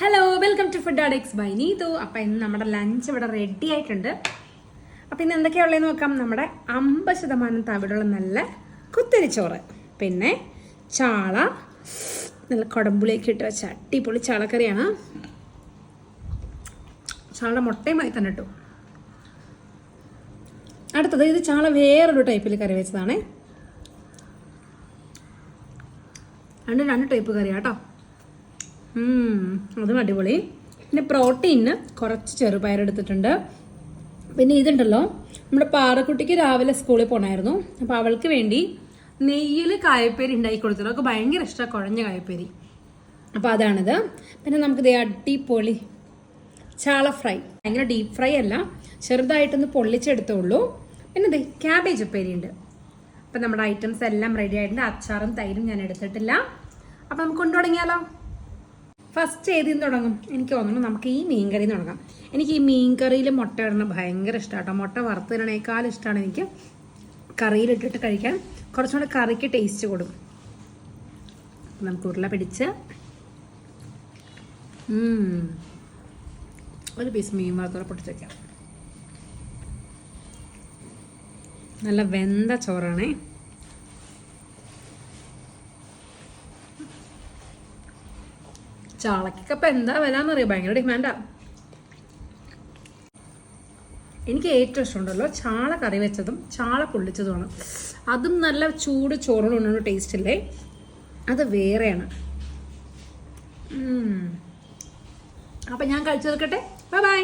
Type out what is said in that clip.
Hello welcome to food addicts by Neethu appam ഇന്ന് നമ്മുടെ lunch ഇവിടെ റെഡി ആയിട്ടുണ്ട്. അപ്പം ഇന്ന് എന്തൊക്കെയുള്ളതെന്ന് നോക്കാം. നമ്മുടെ അമ്പത് ശതമാനം തവിടുള്ള നല്ല കുത്തരിച്ചോറ്. പിന്നെ ചാള നല്ല കുടമ്പുളിയൊക്കെ ഇട്ട് വെച്ച അടിപൊളി ചാളക്കറിയാണ്. ചാള മുട്ടയുമായി തന്നെ ഇട്ടു. അടുത്തത് ഇത് ചാള വേറൊരു ടൈപ്പിൽ കറി വെച്ചതാണേ. രണ്ട് രണ്ട് ടൈപ്പ് കറിയാ കേട്ടോ ഉം, അതും അടിപൊളി. പിന്നെ പ്രോട്ടീന് കുറച്ച് ചെറുപയർ എടുത്തിട്ടുണ്ട്. പിന്നെ ഇതുണ്ടല്ലോ നമ്മുടെ പാറക്കുട്ടിക്ക് രാവിലെ സ്കൂളിൽ പോണായിരുന്നു. അപ്പോൾ അവൾക്ക് വേണ്ടി നെയ്യിൽ കായപ്പേരി ഉണ്ടാക്കി കൊടുത്തത് അവൾക്ക് ഭയങ്കര ഇഷ്ടമാണ് കുഴഞ്ഞ കായപ്പേരി. അപ്പോൾ അതാണിത്. പിന്നെ നമുക്ക് ദേ അടിപൊളി ചാള ഫ്രൈ. ഭയങ്കര ഡീപ്പ് ഫ്രൈ അല്ല ചെറുതായിട്ടൊന്ന് പൊള്ളിച്ചെടുത്തുള്ളൂ പിന്നെ ദേ ക്യാബേജ് ഉപ്പേരി ഉണ്ട്. അപ്പം നമ്മുടെ ഐറ്റംസ് എല്ലാം റെഡി ആയിട്ടുണ്ട്. അച്ചാറും തൈരും ഞാൻ എടുത്തിട്ടില്ല. അപ്പം നമുക്ക് കൊണ്ടു തുടങ്ങിയാലോ? ഫസ്റ്റ് ഏതിൽ തുടങ്ങും? എനിക്ക് തോന്നുന്നു നമുക്ക് ഈ മീൻ നിന്ന് തുടങ്ങാം. എനിക്ക് ഈ മീൻ കറിയിൽ മുട്ട ഇടണം ഭയങ്കര ഇഷ്ടമാണ് കേട്ടോ മുട്ട വറുത്തിടണേക്കാൾ ഇഷ്ടമാണ് എനിക്ക് കറിയിലിട്ടിട്ട് കഴിക്കാൻ. കുറച്ചും കൂടെ കറിക്ക് ടേസ്റ്റ് കൊടുക്കും നമുക്ക് ഉരുള പിടിച്ച്. ഒരു പീസ് മീൻ വറുത്തോടെ പൊട്ടിച്ച് വയ്ക്കാം നല്ല വെന്ത ചോറാണേ. ചാളക്കൊക്കെ ഇപ്പം എന്താ വിലാന്നറിയോ? ഭയങ്കര ഡിമാൻഡാ എനിക്ക് ഏറ്റവും ഇഷ്ടമുണ്ടല്ലോ ചാള കറി വെച്ചതും ചാള പൊള്ളിച്ചതുമാണ്. അതും നല്ല ചൂട് ചോറിനുള്ള ടേസ്റ്റ് അല്ലേ അത് വേറെയാണ്. അപ്പം ഞാൻ കഴിച്ചു തീർക്കട്ടെ ബൈ ബൈ